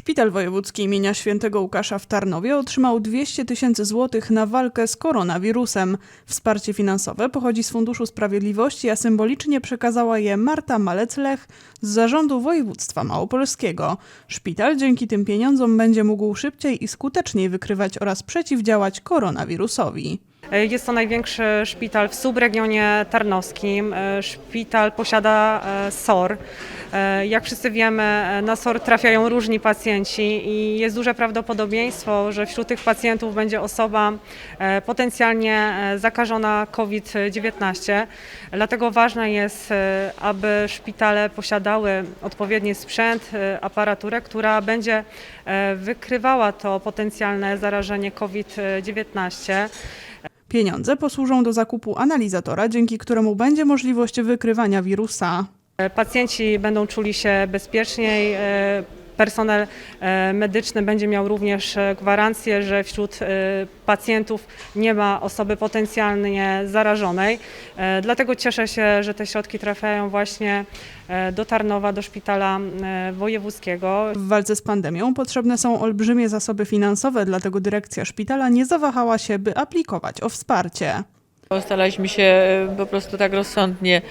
Szpital Wojewódzki imienia Świętego Łukasza w Tarnowie otrzymał 200 tysięcy złotych na walkę z koronawirusem. Wsparcie finansowe pochodzi z Funduszu Sprawiedliwości, a symbolicznie przekazała je Marta Malec-Lech z Zarządu Województwa Małopolskiego. Szpital dzięki tym pieniądzom będzie mógł szybciej i skuteczniej wykrywać oraz przeciwdziałać koronawirusowi. Jest to największy szpital w subregionie tarnowskim. E, Szpital posiada e, SOR. E, Jak wszyscy wiemy, e, na SOR trafiają różni pacjenci i jest duże prawdopodobieństwo, że wśród tych pacjentów będzie osoba e, potencjalnie e, zakażona COVID-19. Dlatego ważne jest, e, aby szpitale posiadały odpowiedni sprzęt, e, aparaturę, która będzie e, wykrywała to potencjalne zarażenie COVID-19. Pieniądze posłużą do zakupu analizatora, dzięki któremu będzie możliwość wykrywania wirusa. Pacjenci będą czuli się bezpieczniej. Personel e, medyczny będzie miał również e, gwarancję, że wśród e, pacjentów nie ma osoby potencjalnie zarażonej. Dlatego cieszę się, że te środki trafiają właśnie do Tarnowa, do szpitala wojewódzkiego. W walce z pandemią potrzebne są olbrzymie zasoby finansowe, dlatego dyrekcja szpitala nie zawahała się, by aplikować o wsparcie. Staraliśmy się po prostu tak rozsądnie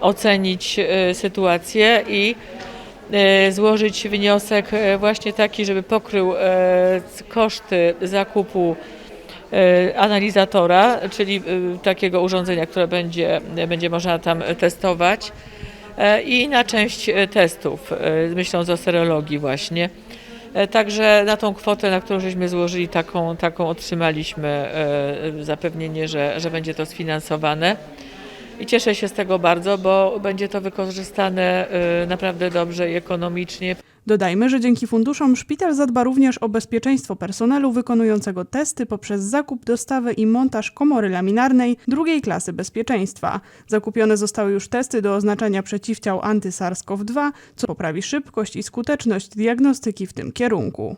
ocenić sytuację i złożyć wniosek e, właśnie taki, żeby pokrył e, koszty zakupu e, analizatora, czyli e, takiego urządzenia, które będzie, będzie można tam testować e, i na część e, testów, e, myśląc o serologii właśnie. E, Także na tą kwotę, na którą żeśmy złożyli, taką, taką otrzymaliśmy e, zapewnienie, że, że będzie to sfinansowane. I cieszę się z tego bardzo, bo będzie to wykorzystane e, naprawdę dobrze i ekonomicznie. Dodajmy, że dzięki funduszom szpital zadba również o bezpieczeństwo personelu wykonującego testy poprzez zakup, dostawę i montaż komory laminarnej drugiej klasy bezpieczeństwa. Zakupione zostały już testy do oznaczania przeciwciał anty-SARS-CoV-2, co poprawi szybkość i skuteczność diagnostyki w tym kierunku.